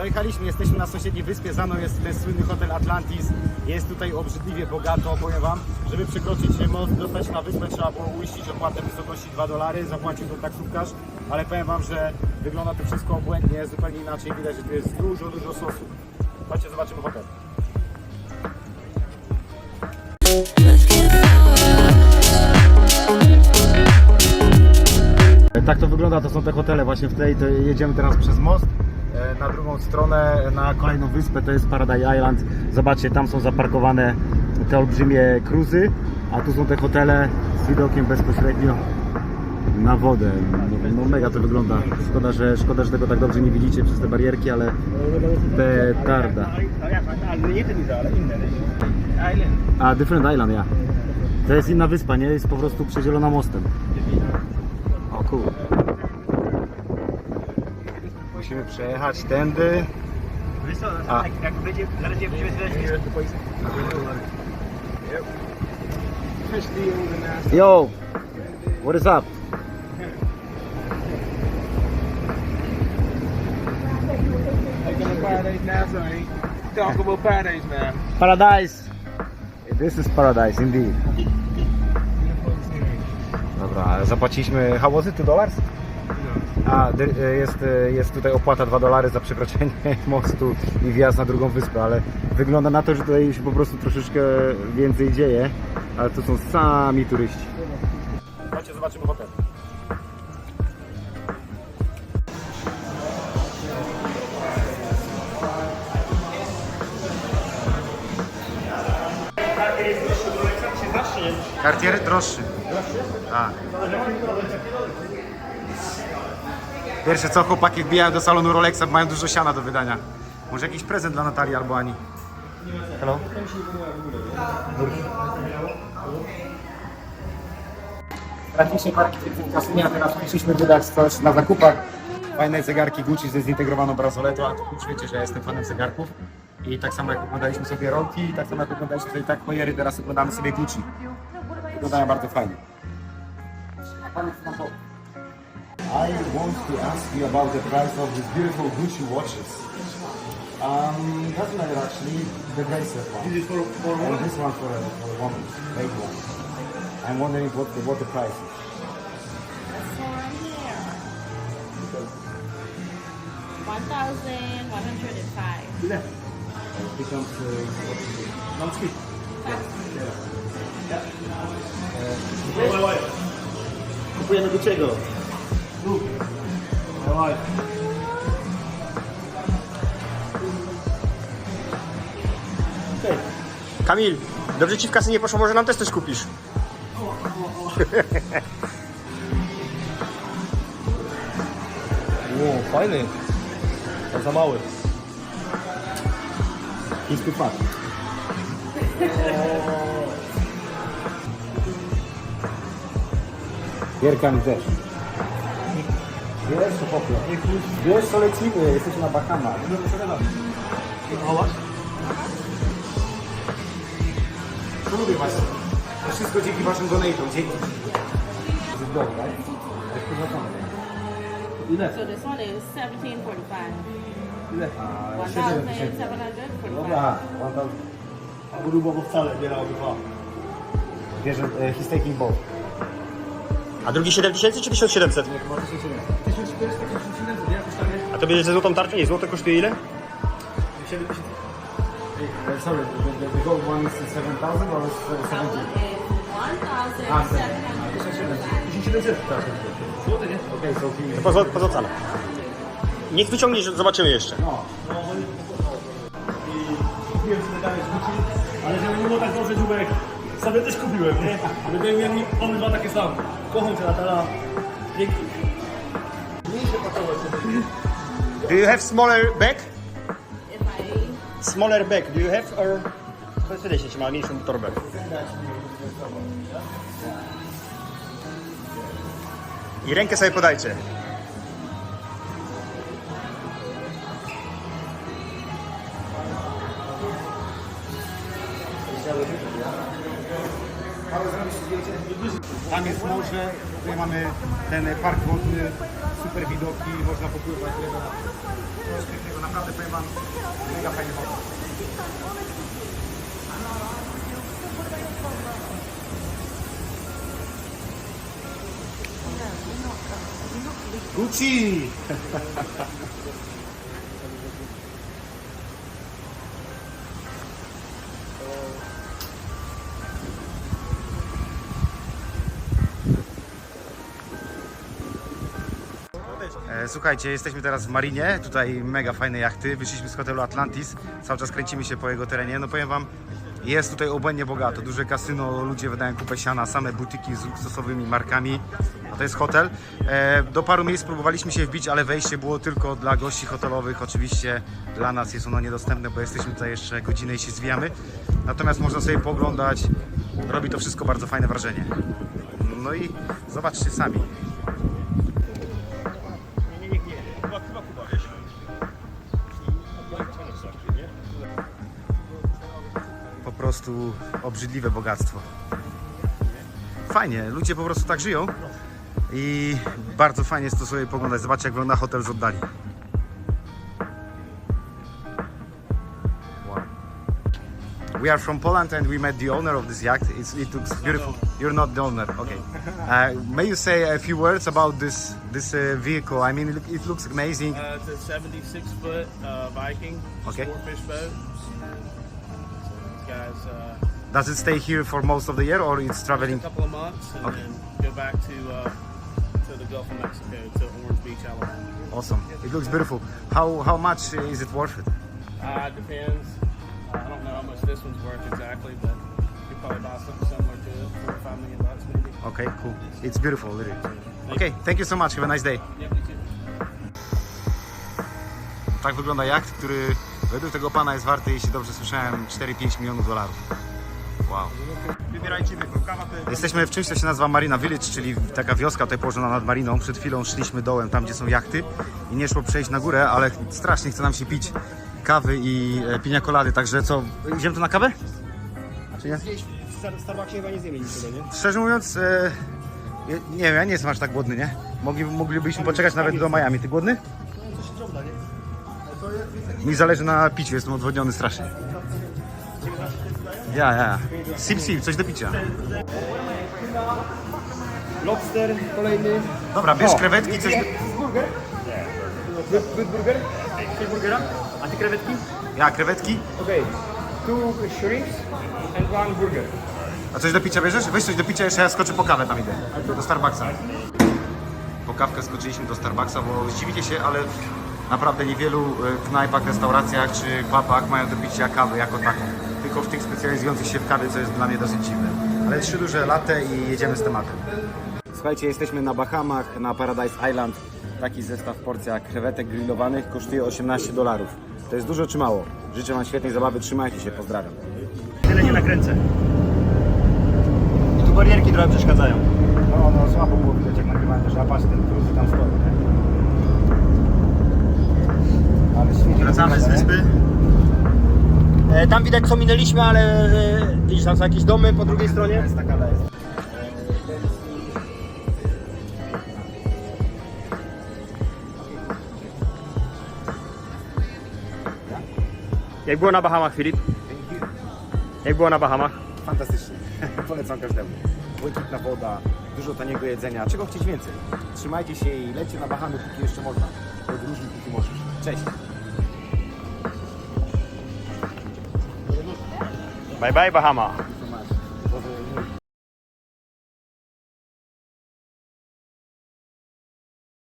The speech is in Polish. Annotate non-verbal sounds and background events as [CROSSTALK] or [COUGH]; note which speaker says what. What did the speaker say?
Speaker 1: Dojechaliśmy, jesteśmy na sąsiedniej wyspie, za mną jest ten słynny hotel Atlantis. Jest tutaj obrzydliwie bogato, powiem wam. Żeby przekroczyć most, dostać na wyspę, trzeba było uiścić opłatę w wysokości 2 dolary, zapłacił to taksówkarz, ale powiem wam, że wygląda to wszystko obłędnie, zupełnie inaczej, widać, że tu jest dużo, dużo sosu. Chodźcie, zobaczymy hotel. Tak to wygląda, to są te hotele właśnie w tej, to jedziemy teraz przez most na drugą stronę, na kolejną wyspę, to jest Paradise Island. Zobaczcie, tam są zaparkowane te olbrzymie cruzy, a tu są te hotele z widokiem bezpośrednio na wodę. No, mega to wygląda. Szkoda że, szkoda, że tego tak dobrze nie widzicie przez te barierki, ale petarda. A, different island, ja. To jest inna wyspa, nie? Jest po prostu przedzielona mostem. O cool. Musimy przejechać tędy.
Speaker 2: Wiesz co,
Speaker 1: A.
Speaker 2: jak, jak będzie, zaraz nie będziemy
Speaker 1: Yo, what is up?
Speaker 2: Paradise now, talk about paradise now.
Speaker 1: Paradise. This is paradise indeed. Dobra, zapłaciliśmy, how was it, 2 dollars? A, dy- jest, jest tutaj opłata 2 dolary za przekroczenie [LAUGHS] mostu i wjazd na drugą wyspę, ale wygląda na to, że tutaj się po prostu troszeczkę więcej dzieje, ale to są sami turyści. Chodźcie, zobaczymy hotel. Cartier droższy. Tak. Pierwsze co, chłopaki wbijają do salonu Rolexa, mają dużo siana do wydania. Może jakiś prezent dla Natalii albo Ani. Hello? Praktycznie parki w kasynie, a teraz musieliśmy wydać coś na zakupach. Fajne zegarki Gucci ze zintegrowaną bransoletą, a tu już wiecie, że ja jestem fanem zegarków. I tak samo jak oglądaliśmy sobie rolki, tak samo jak oglądaliśmy sobie tak hoyery, teraz oglądamy sobie Gucci. Wyglądają bardzo fajnie. I want to ask you about the price of these beautiful Gucci watches. Um, doesn't matter actually, the bracelet one.
Speaker 2: This is for, for
Speaker 1: And this one for a, for a woman, lady one. I'm wondering what the, what the price is.
Speaker 3: One thousand one hundred and five.
Speaker 2: Ile?
Speaker 1: It becomes, uh, what is it?
Speaker 2: Mam swój.
Speaker 1: Kupujemy Gucci'ego.
Speaker 2: Dawaj.
Speaker 4: Kamil, dobrze ci w kasy nie poszło, może nam też coś kupisz. [LAUGHS]
Speaker 2: Ło, fajny. A za mały.
Speaker 1: He's too fat. Gierkami też. Wiesz, to popla. Wiesz, co lecimy, jesteśmy na Bahamach. Co lubię was? To wszystko dzięki waszym donatom, dzięki. Dobra, Ile?
Speaker 3: So this one is seventeen forty five.
Speaker 2: Ile?
Speaker 3: One thousand seven hundred forty five.
Speaker 1: Dobra, one thousand.
Speaker 2: A grubo wcale bierałby dwa.
Speaker 1: Bierze, e, he's taking both.
Speaker 4: A drugi 7000 czy 1700?
Speaker 1: Nie, chyba 1700.
Speaker 2: 1400, 1700, nie? Jakoś tak, nie?
Speaker 4: A to bierzesz ze złotą tarczę? Nie, złoto kosztuje ile?
Speaker 2: 7000.
Speaker 1: Uh, sorry, the, the, the gold one is 7,000 or is uh,
Speaker 3: That
Speaker 1: 17?
Speaker 3: one is one thousand
Speaker 1: Ah,
Speaker 3: seven hundred.
Speaker 2: 1700, tak. Złoty, nie?
Speaker 1: Okay, so
Speaker 4: poza, poza cenę. Niech wyciągniesz, zobaczymy jeszcze.
Speaker 1: No,
Speaker 2: I kupiłem sobie dalej ale żeby nie było tak dobrze, Dziubek, sobie też kupiłem, nie? Będziemy mieli obydwa takie same. Kocham. Dzięki. Mniejsze pakowe.
Speaker 4: Do you have smaller bag?
Speaker 3: If I
Speaker 4: Smaller bag, do you have or... To jest wtedy się ma mniejszą torbę. I rękę sobie podajcie.
Speaker 1: Tam jest morze, tutaj mamy ten park wodny, super widoki, można popływać. Pięknego, naprawdę powiem Wam, mega fajnie woda. Gucci! [LAUGHS] Słuchajcie, jesteśmy teraz w Marinie, tutaj mega fajne jachty, wyszliśmy z hotelu Atlantis, cały czas kręcimy się po jego terenie, no powiem wam, jest tutaj obłędnie bogato, duże kasyno, ludzie wydają kupę siana, same butyki z luksusowymi markami, a to jest hotel. E, Do paru miejsc próbowaliśmy się wbić, ale wejście było tylko dla gości hotelowych, oczywiście dla nas jest ono niedostępne, bo jesteśmy tutaj jeszcze godzinę i się zwijamy, natomiast można sobie poglądać, robi to wszystko bardzo fajne wrażenie. No i zobaczcie sami. Prostu obrzydliwe bogactwo. Fajnie, ludzie po prostu tak żyją i bardzo fajnie jest to sobie poglądać. Zobaczcie jak wygląda hotel z oddali. Wow. We are from Poland and we met the owner of this yacht. It's, it looks beautiful. You're not the owner, okay. Uh, may you say a few words about this this uh, vehicle? I mean, it looks amazing.
Speaker 5: Uh, it's a 76 foot uh, Viking,
Speaker 1: Okay.
Speaker 5: sport fish boat. Guys uh,
Speaker 1: Does it stay here for most of the year or it's traveling?
Speaker 5: A couple of months and
Speaker 1: Okay.
Speaker 5: then go back to uh, to the Gulf of Mexico to Orange Beach, Alabama.
Speaker 1: Awesome. It looks beautiful. How how much is it worth it?
Speaker 5: Uh, it depends. Uh, I don't know how much this one's worth exactly, but you probably buy something similar to it, four or five million bucks maybe.
Speaker 1: Okay, cool. It's beautiful, really. Okay, thank you so much. Have a nice day.
Speaker 5: Yep, you too.
Speaker 1: Tak wygląda jacht, który według tego pana jest warty, jeśli dobrze słyszałem, 4-5 milionów dolarów. Wow.
Speaker 4: Wybierajcie.
Speaker 1: Jesteśmy w czymś, co się nazywa Marina Village, czyli taka wioska tutaj położona nad mariną. Przed chwilą szliśmy dołem, tam gdzie są jachty i nie szło przejść na górę, ale strasznie chce nam się pić kawy i e, pinia colady, także co, idziemy tu na kawę? Czy nie?
Speaker 4: W Starbucksie chyba nie zjemy niczego, nie?
Speaker 1: Szczerze mówiąc, e, nie wiem, ja nie jestem aż tak głodny, nie? Mogli, moglibyśmy poczekać nawet do Miami. Ty głodny? Mi zależy na piciu, jestem odwodniony strasznie. Ja, ja. Sip, sip, coś do picia.
Speaker 2: Lobster kolejny.
Speaker 1: Dobra, bierz krewetki, coś...
Speaker 2: Burger? Burger? Chcesz burgera? A ty krewetki?
Speaker 1: Ja, krewetki.
Speaker 2: Okej. Two shrimps and one burger.
Speaker 1: A coś do picia bierzesz? Weź coś do picia, jeszcze ja skoczę po kawę tam idę. Do Starbucksa. Po kawkę skoczyliśmy do Starbucksa, bo zdziwicie się, ale naprawdę niewielu e, knajpach, restauracjach czy pubach mają do picia kawę jako taką. Tylko w tych specjalizujących się w kawie, co jest dla mnie dosyć dziwne. Ale trzy duże latte i jedziemy z tematem. Słuchajcie, jesteśmy na Bahamach, na Paradise Island. Taki zestaw porcja krewetek grillowanych kosztuje 18 dolarów. To jest dużo czy mało? Życzę Wam świetnej zabawy, trzymajcie się, pozdrawiam.
Speaker 2: Tyle nie nakręcę. I tu barierki trochę przeszkadzają.
Speaker 1: No, no słabo było widać jak nagrywałem też, a patrz, ten cruzy tam stoi, nie? Ale świetnie.
Speaker 4: Wracamy z wyspy. E, tam widać co minęliśmy, ale e, widzisz, tam są jakieś domy po drugiej stronie.
Speaker 1: Jest taka.
Speaker 4: Jak było na Bahamach, Filip? Jak było na Bahamach?
Speaker 1: Fantastycznie. [LAUGHS] Polecam każdemu. Błękitna woda, dużo taniego jedzenia. Czego chcieć więcej? Trzymajcie się i lećcie na Bahamy, póki jeszcze można. Podróżuj, póki możesz. Cześć.
Speaker 4: Bye bye Bahama.